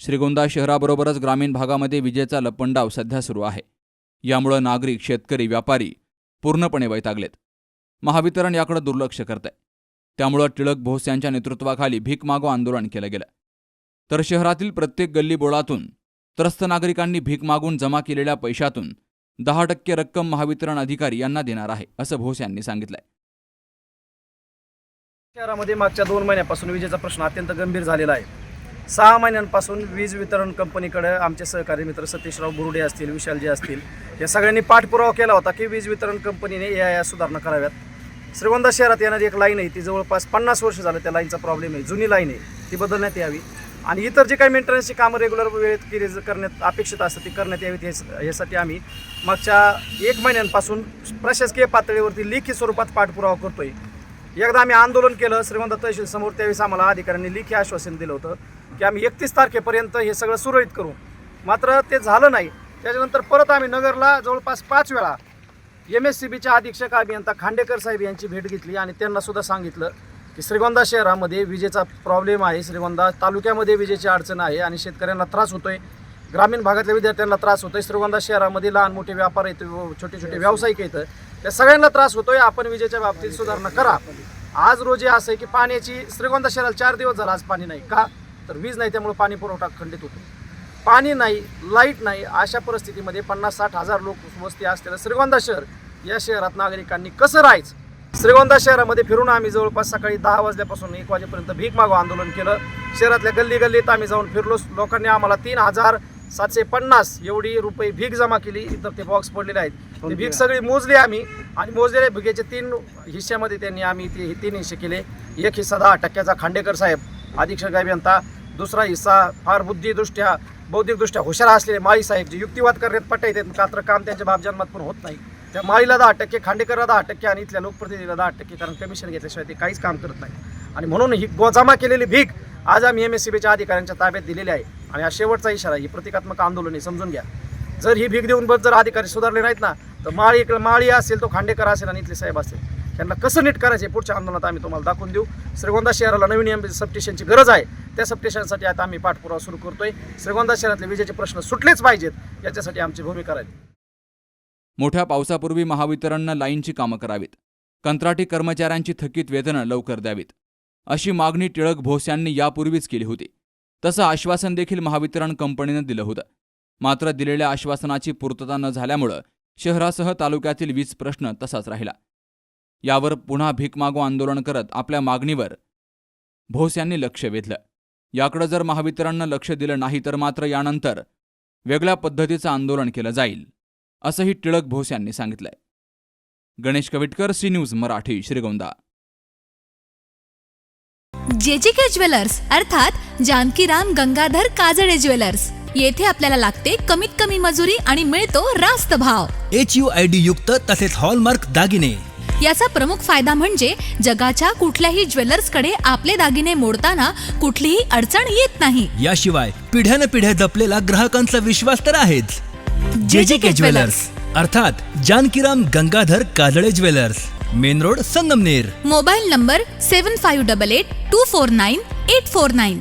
श्रीगोंदा शहराबरोबरच ग्रामीण भागामध्ये विजेचा लपंडाव सध्या सुरू आहे. यामुळं नागरिक शेतकरी व्यापारी पूर्णपणे वैतागलेत. महावितरण याकडे दुर्लक्ष करत आहे त्यामुळं टिळक भोस यांच्या नेतृत्वाखाली भीक मागो आंदोलन केलं गेलं. तर शहरातील प्रत्येक गल्लीबोळातून त्रस्त नागरिकांनी भीक मागून जमा केलेल्या पैशातून दहा टक्के रक्कम महावितरण अधिकारी यांना देणार आहे असं भोस यांनी सांगितलंय. शहरामध्ये मागच्या दोन महिन्यापासून विजेचा प्रश्न अत्यंत गंभीर झालेला आहे. सहा महिन्यांपासून वीज वितरण कंपनीकडे आमचे सहकारी मित्र सतीशराव बुरुडे असतील विशालजी असतील या सगळ्यांनी पाठपुरावा केला होता की वीज वितरण कंपनीने या या सुधारणा कराव्यात. श्रीगोंदा शहरात येणारी एक लाईन आहे ती जवळपास पन्नास वर्ष झालं त्या लाईनचा प्रॉब्लेम आहे. जुनी लाईन आहे ती बदलण्यात यावी. आणि इतर जे काही मेंटेनन्सची कामं रेग्युलर वेळेत केली करण्यात अपेक्षित असतात ती करण्यात यावीत यासाठी आम्ही मागच्या एक महिन्यांपासून प्रशासकीय पातळीवरती लेखी स्वरूपात पाठपुरावा करतोय. एकदा आम्ही आंदोलन केलं श्रीमंत तहसील समोर त्यावेळेस आम्हाला अधिकाऱ्यांनी लेखी आश्वासन दिलं होतं. की आम्ही एकतीस तारखेपर्यंत हे सगळं सुरळीत करू. मात्र ते झालं नाही. त्याच्यानंतर परत आम्ही नगरला जवळपास पाच वेळा एम एस सी बीच्या अधीक्षक अभियंता खांडेकर साहेब यांची भेट घेतली आणि त्यांनासुद्धा सांगितलं की श्रीगोंदा शहरामध्ये विजेचा प्रॉब्लेम आहे. श्रीगोंदा तालुक्यामध्ये विजेची अडचण आहे आणि शेतकऱ्यांना त्रास होतो आहे ग्रामीण भागातल्या विद्यार्थ्यांना त्रास होतोय. श्रीगोंदा शहरामध्ये लहान मोठे व्यापार आहेत छोटे छोटे व्यावसायिक येतं त्या सगळ्यांना त्रास होतोय. आपण विजेच्या बाबतीत सुधारणा करा. आज रोजी असं आहे की पाण्याची श्रीगोंदा शहराला चार दिवस झाला आज पाणी नाही. का? तर वीज नाही त्यामुळे पाणी पुरवठा खंडित होतो. पाणी नाही लाइट नाही अशा परिस्थितीमध्ये पन्नास साठ हजार लोक वस्ती असलेलं श्रीगोंदा शहर या शहरात नागरिकांनी कसं राहायचं? श्रीगोंदा शहरामध्ये फिरून आम्ही जवळपास सकाळी दहा वाजल्यापासून एक वाजेपर्यंत भीक मागो आंदोलन केलं. शहरातल्या गल्ली गल्लीत आम्ही जाऊन फिरलो. लोकांनी आम्हाला तीन हजार सातशे पन्नास एवढी रुपये भीक जमा केली. इतर ते बॉक्स पडलेले आहेत. ते भीक सगळी मोजली आम्ही आणि मोजलेल्या भिकेचे तीन हिश्श्यामध्ये त्यांनी आम्ही ते तीन हिस्से केले. एक हिस्सा दहा टक्क्याचा खांडेकर साहेब अधीक्षक अभियंता दुसरा हिस्सा फार बुद्धिदृष्ट्या बौद्धिकदृष्ट्या हुशार असलेले माळी साहेब जे युक्तिवाद करण्यात पट्टा येतात मात्र काम त्यांच्या बापजन्मात पण होत नाही. त्या माळीला दहा टक्के खांडेकरला दहा टक्के आणि इथल्या लोकप्रतिनिधीला दहा टक्के कारण कमिशन घेतल्याशिवाय ते काहीच काम करत नाही. आणि म्हणून ही गोजामा केलेली भीक आज आम्ही एम एस सी बीच्या अधिकाऱ्यांच्या ताब्यात दिलेली आहे. आणि हा शेवटचा इशारा ही प्रतिकात्मक आंदोलन आहे समजून घ्या. जर ही भीक देऊन बस जर अधिकारी सुधारले नाहीत ना तर माळी माळी असेल तो खांडेकर असेल आणि इथले साहेब असेल. त्यांना कसं नीट करायचे पुढच्या आंदोलनात आम्ही तुम्हाला दाखवून देऊ. श्रीगोंदा शहराला नवीन एम सबस्टेशनची गरज आहे. त्या सबस्टेशनसाठी आता आम्ही पाठपुरावा सुरू करतोय. श्रीगोंदा शहरातले विजेचे प्रश्न सुटलेच पाहिजेत. याच्यासाठी आमची भूमिका राहील. मोठ्या पावसापूर्वी महावितरणनं लाईनची कामं करावीत. कंत्राटी कर्मचाऱ्यांची थकीत वेतनं लवकर द्यावीत. अशी मागणी टिळक भोस यांनी यापूर्वीच केली होती. तसं आश्वासन देखील महावितरण कंपनीनं दिलं होतं. मात्र दिलेल्या आश्वासनाची पूर्तता न झाल्यामुळं शहरासह तालुक्यातील वीज प्रश्न तसाच राहिला. यावर पुन्हा भीक मागो आंदोलन करत आपल्या मागणीवर भोस यांनी लक्ष वेधलं. याकडे जर महावितरणनं लक्ष दिलं नाही तर मात्र यानंतर वेगळ्या पद्धतीचं आंदोलन केलं जाईल असंही टिळक भोस यांनी सांगितलंय. Ganesh Kavitkar C news Marathi Shrigonda. J J K jewellers अर्थात जानकीराम गंगाधर काजळे ज्वेलर्स येथे आपल्याला लागते कमीत कमी मजुरी आणि मिळतो रास्त भाव. एच यू आय डी युक्त तसेच हॉलमार्क दागिने. याचा प्रमुख फायदा म्हणजे जगाच्या कुठल्याही ज्वेलर्सकडे आपले दागिने मोडताना कुठलीही अडचण येत नाही. याशिवाय पिढ्यान पिढ्या जपलेला ग्राहकांचा विश्वास तर आहेच. जे जे के ज्वेलर्स. अर्थात Janakiram Gangadhar Kajale jewellers. Main road Sangamner. Mobile number seven five double eight two four nine eight four nine.